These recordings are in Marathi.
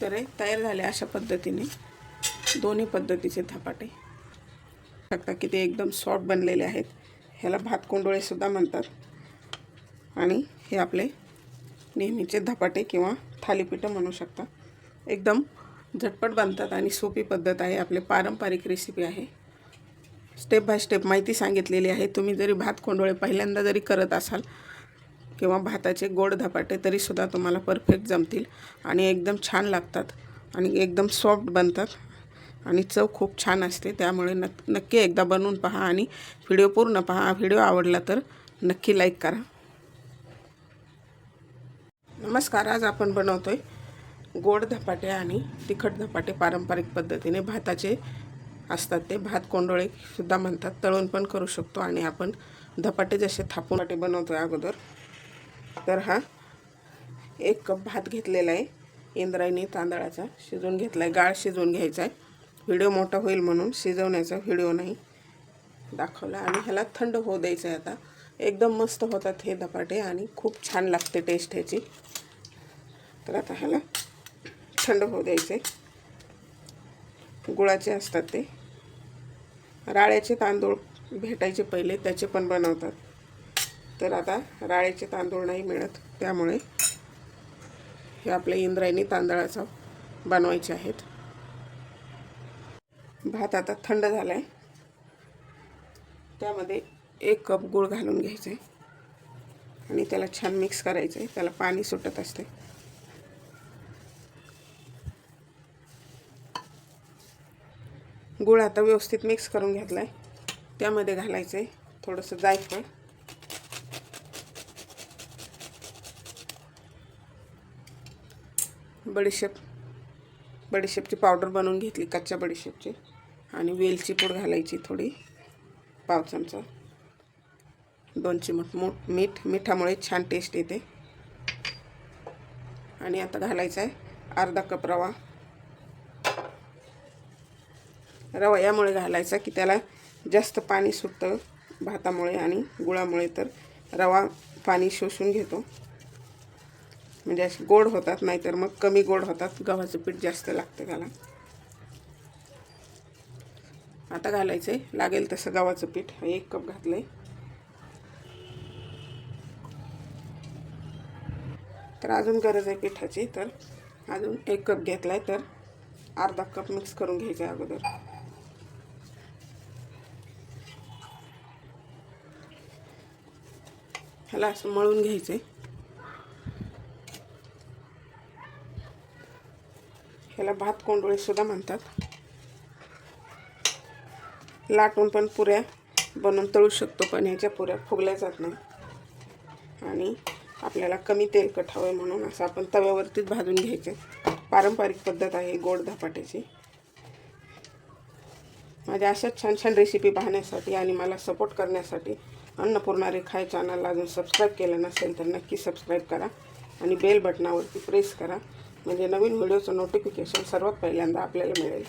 तर तयार झाले अशा पद्धतीने. दोन्ही पद्धतीचे धपाटे. शकता की ते एकदम सॉफ्ट बनलेले आहेत. ह्याला भात कोंडोळेसुद्धा म्हणतात. आणि हे आपले नेहमीचे धपाटे किंवा थालीपीठं म्हणू शकता. एकदम झटपट बनतात आणि सोपी पद्धत आहे. आपले पारंपरिक रेसिपी आहे. स्टेप बाय स्टेप माहिती सांगितलेली आहे. तुम्ही जरी भात कोंडोळे पहिल्यांदा जरी करत असाल किंवा भाताचे गोड धपाटे तरीसुद्धा तुम्हाला परफेक्ट जमतील. आणि एकदम छान लागतात. आणि एकदम सॉफ्ट बनतात. आणि चव खूप छान असते. त्यामुळे नक् नक्की एकदा बनवून पहा आणि व्हिडिओ पूर्ण पहा. व्हिडिओ आवडला तर नक्की लाईक करा. नमस्कार. आज आपण बनवतो आहे गोड धपाटे आणि तिखट धपाटे पारंपरिक पद्धतीने. भाताचे असतात ते. भात कोंडोळे सुद्धा म्हणतात. तळून पण करू शकतो आणि आपण धपाटे जसे थापून बनवतो आहे अगोदर तर हा एक कप भात घेतलेला आहे. इंद्रायणी तांदळाचा शिजवून घेतला आहे गाळ शिजवून घ्यायचा आहे. व्हिडिओ मोठा होईल म्हणून शिजवण्याचा व्हिडिओ नाही दाखवला आणि ह्याला थंड होऊ द्यायचं आहे आता. एकदम मस्त होतात हे धपाटे आणि खूप छान लागते टेस्ट ह्याची. तर आता ह्याला थंड होऊ द्यायचे गुळाचे असतात ते. राळ्याचे तांदूळ भेटायचे पहिले त्याचे पण बनवतात. तर आता राळेचे तांदूळ नाही मिळत त्यामुळे हे आपले इंद्रायणी तांदळाचा बनवायचे आहेत. भात आता थंड झाला आहे त्यामध्ये एक कप गूळ घालून घ्यायचं. आहे आणि त्याला छान मिक्स करायचं. आहे त्याला पाणी सुटत असते. गूळ आता व्यवस्थित मिक्स करून घेतला आहे त्यामध्ये घालायचं आहे थोडंसं जायफळ. बडीशेप. बडीशेपची पावडर बनवून घेतली कच्च्या बडीशेपची. आणि वेलची पूड घालायची थोडी पाव चमचा. दोन चिमट मो मीठ मिठामुळे छान टेस्ट येते. आणि आता घालायचा आहे अर्धा कप रवा. रवा यामुळे घालायचा की त्याला जास्त पाणी सुटतं भातामुळे आणि गुळामुळे तर रवा पाणी शोषून घेतो. म्हणजे असे गोड होतात नाहीतर मग कमी गोड होतात. गव्हाचं पीठ जास्त लागतं त्याला. आता घालायचं आहे लागेल तसं गव्हाचं पीठ. एक कप घातलं आहे तर अजून गरज आहे पिठाची. तर अजून एक कप घेतला आहे तर अर्धा कप मिक्स करून घ्यायचं आहे अगोदर. ह्याला असं मळून घ्यायचं आहे ह्याला भात कोंडोळेसुद्धा म्हणतात. लाटून पण पुऱ्या बनवून तळू शकतो पण ह्याच्या पुऱ्या फुगल्या जात नाही. आणि आपल्याला कमी तेलकट हवं म्हणून असं आपण तव्यावरतीच भाजून घ्यायचे. पारंपरिक पद्धत आहे गोड धपाट्याची. माझ्या अशाच छान छान रेसिपी पाहण्यासाठी आणि मला सपोर्ट करण्यासाठी अन्नपूर्णा रेखा चॅनलला अजून सबस्क्राईब केलं नसेल तर नक्की सबस्क्राईब करा आणि बेल बटनावरती प्रेस करा. म्हणजे नवीन व्हिडिओचं नोटिफिकेशन सर्वात पहिल्यांदा आपल्याला मिळेल.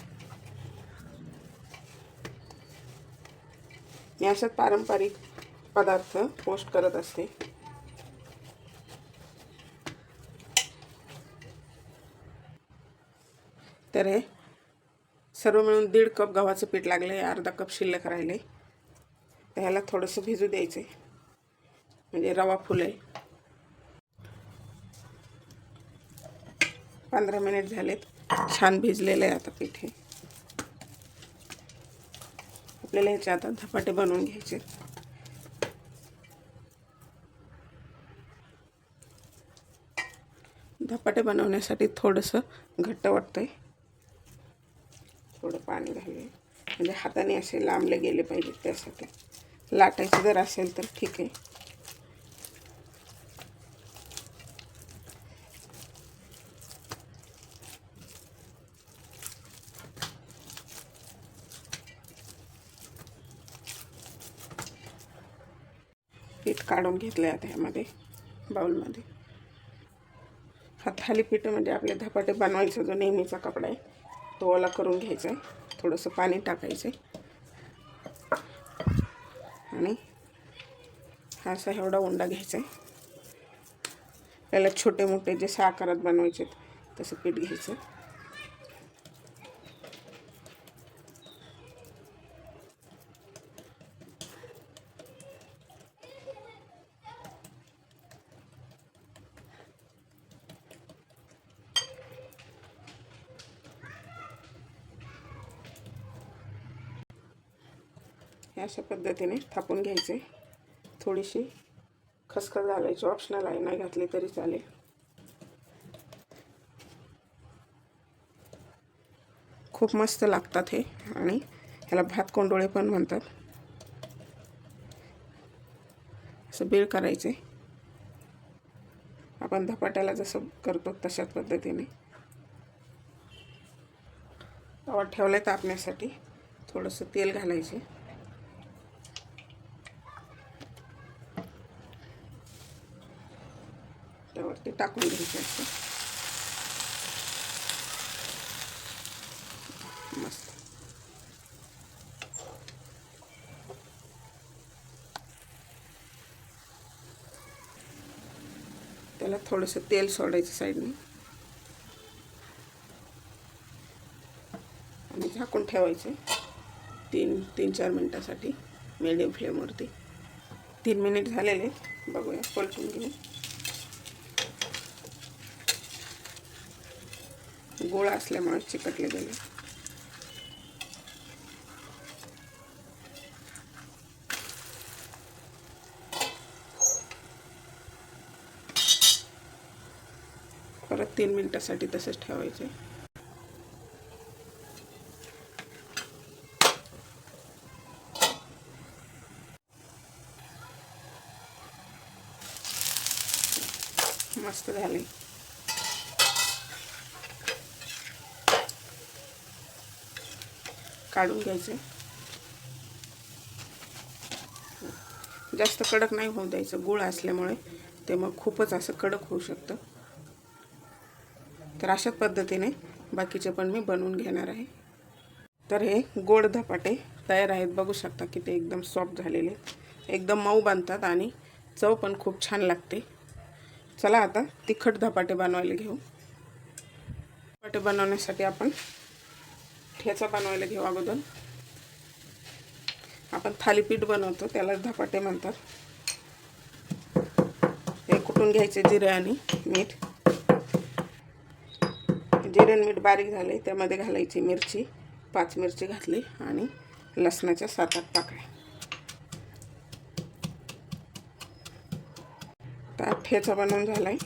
मी अशाच पारंपरिक पदार्थ पोस्ट करत असते. तर हे सर्व मिळून दीड कप गव्हाचं पीठ लागलं आहे अर्धा कप शिल्लक राहिले. तर ह्याला थोडंसं भिजू द्यायचं. आहे म्हणजे रवा फुलेल. पंधरा मिनिट झालेत. छान भिजलेलं आहे आता पीठ हे. आपल्याला ह्याचे आता धपाटे बनवून घ्यायचे धपाटे बनवण्यासाठी थोडंसं घट्ट वाटतंय. थोडं पाणी घालूया म्हणजे हाताने असे लांबले गेले पाहिजेत त्यासाठी. लाटायचं जर असेल तर ठीक आहे. काढून घेतलं आहे ह्यामध्ये बाऊलमध्ये हा थालीपीठ म्हणजे आपले धपाटे बनवायचा जो नेहमीचा कपडा आहे तो ओला करून घ्यायचा आहे. थोडंसं पाणी टाकायचं आहे आणि हा असा एवढा उंडा घ्यायचा आहे त्याला छोटे मोठे जसे आकारात बनवायचे तसं पीठ घ्यायचं. हे अशा पद्धतीने थापून घ्यायचे. थोडीशी खसखस घालायची. ऑप्शनल आहे. नाही घातली तरी चालेल. खूप मस्त लागतात हे. आणि ह्याला भात कोंडोळे पण म्हणतात. असं बीळ करायचे. आपण धपाट्याला जसं करतो तशाच पद्धतीने. तवा आहे तापण्यासाठी. थोडंसं तेल घालायचे. त्यावरती टाकून घ्यायचं असतं. मस्त. त्याला थोडंसं तेल सोडायचं साईडने. आणि झाकून ठेवायचे. तीन तीन चार मिनटासाठी मिडियम फ्लेमवरती तीन मिनिट झालेले बघूया पलटून घेऊ. गोळा असल्यामुळे चिकटले गेले. परत तीन मिनिटासाठी तसंच ठेवायचे. मस्त झाले. काढून घ्यायचे. जास्त कडक नाही होऊ द्यायचं गुळ असल्यामुळे ते मग खूपच असं कडक होऊ शकतं. तर अशाच पद्धतीने बाकीचे पण मी बनवून घेणार आहे. तर हे गोड धपाटे तयार आहेत. बघू शकता की ते एकदम सॉफ्ट झालेले. एकदम मऊ बांधतात आणि चव पण खूप छान लागते. चला आता तिखट धपाटे बनवायला घेऊ. धपाटे बनवण्यासाठी आपण ठेचा बनवायला घेऊ अगोदर. आपण थालीपीठ बनवतो त्याला धपाटे म्हणतात. हे कुटून घ्यायचे जिरे आणि मीठ. जिरे आणि मीठ बारीक झाले त्यामध्ये घालायची मिरची पाच मिरची घातली आणि लसणाच्या सात आठ पाकळ्या. तर ठेचा बनवून झाला आहे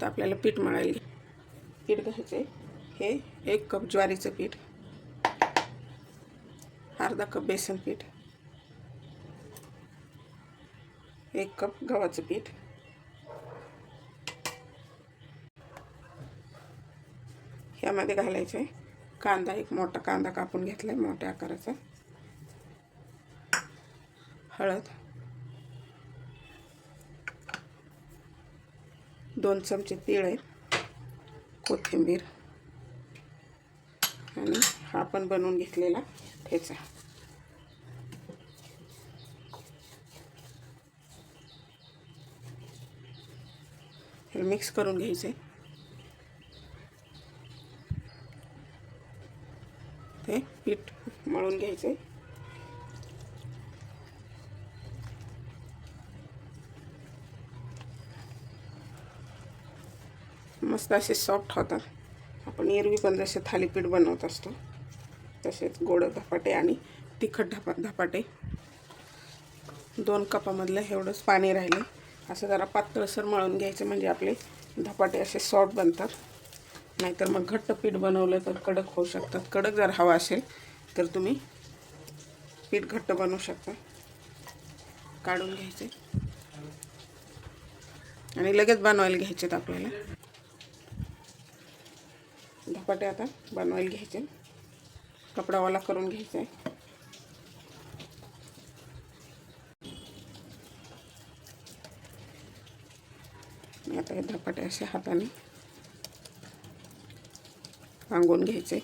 तर आपल्याला पीठ मळायला पीठ घ्यायचं आहे हे एक कप ज्वारीचं पीठ अर्धा कप बेसन पीठ एक कप गव्हाचं पीठ ह्यामध्ये घालायचं आहे कांदा एक मोठा कांदा कापून घेतला आहे मोठ्या आकाराचा. हळद दोन चमचे तीळ आहेत कोथिंबीर आणि हा पण बनवून घेतलेला ठेचा. हे मिक्स करून घ्यायचे. ते पीठ मळून घ्यायचे. मस्त असे सॉफ्ट होतात. आपण एरवी पण जसे थालीपीठ बनवत असतो. तसेच गोड धपाटे आणि तिखट धपा धपाटे. दोन कपामधलं एवढंच पाणी राहिले. असं जरा पातळसर मळून घ्यायचं म्हणजे आपले धपाटे असे सॉफ्ट बनतात. नाहीतर मग घट्ट पीठ बनवलं तर कडक होऊ शकतात. कडक जर हवा असेल तर तुम्ही पीठ घट्ट बनवू शकता. काढून घ्यायचे. आणि लगेच बनवायला घ्यायचेत आपल्याला. धपाटे आता बनवायला घ्यायचे. कपडावाला करून घ्यायचा. आहे आता हे धपाटे असे हाताने सांगून घ्यायचे.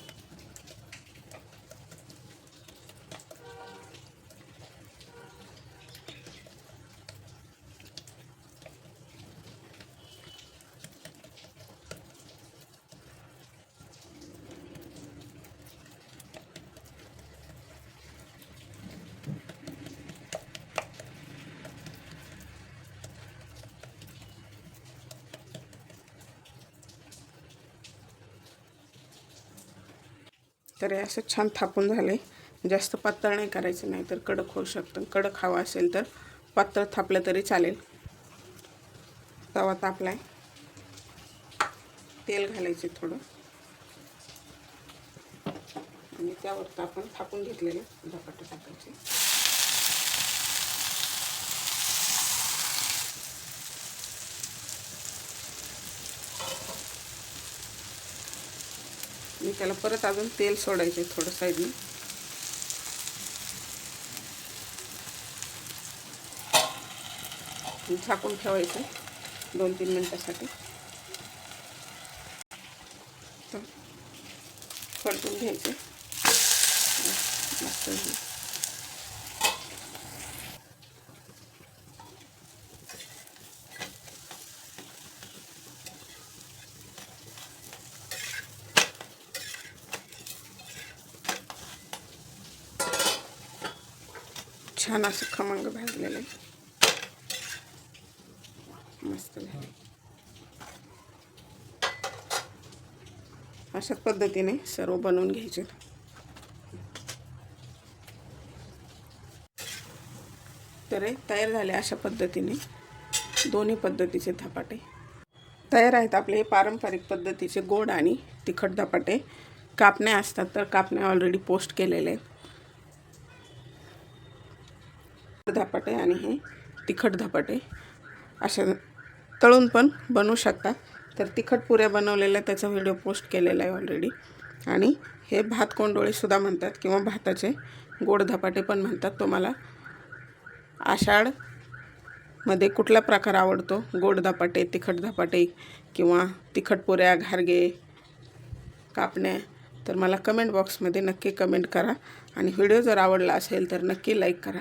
तर हे असं छान थापून झालं आहे जास्त पातळ नाही करायचं नाही तर कडक होऊ शकतं. कडक हवा असेल तर पातळ थापलं तरी चालेल. तवा तापलाय. तेल घालायचे थोडं. आणि त्यावर आपण थापून घेतलेले धपाटे टाकायचे. आणि त्याला परत अजून तेल सोडायचे थोडं साईडने. झाकून ठेवायचं दोन तीन मिनटासाठी. तर परतून घ्यायचं. मस्त छान असं खमंग भाजलेलं. आहे मस्त अशाच पद्धतीने सर्व बनवून घ्यायचे. तर तयार झाले अशा पद्धतीने दोन्ही पद्धतीचे धपाटे. तयार आहेत आपले हे पारंपरिक पद्धतीचे गोड आणि तिखट धपाटे. कापण्या असतात तर कापण्या ऑलरेडी पोस्ट केलेले आहेत. धपाटे आणि हे तिखट धपाटे. अशा तळून पण बनवू शकता. तर तिखट पुऱ्या बनवलेल्या त्याचा व्हिडिओ पोस्ट केलेला आहे ऑलरेडी आणि हे भात कोंडोळीसुद्धा म्हणतात किंवा भाताचे गोड धपाटे पण म्हणतात. तुम्हाला आषाढमध्ये कुठला प्रकार आवडतो? गोड धपाटे तिखट धपाटे किंवा तिखट पुऱ्या घारगे कापण्या? तर मला कमेंट बॉक्समध्ये नक्की कमेंट करा. आणि व्हिडिओ जर आवडला असेल तर नक्की लाईक करा.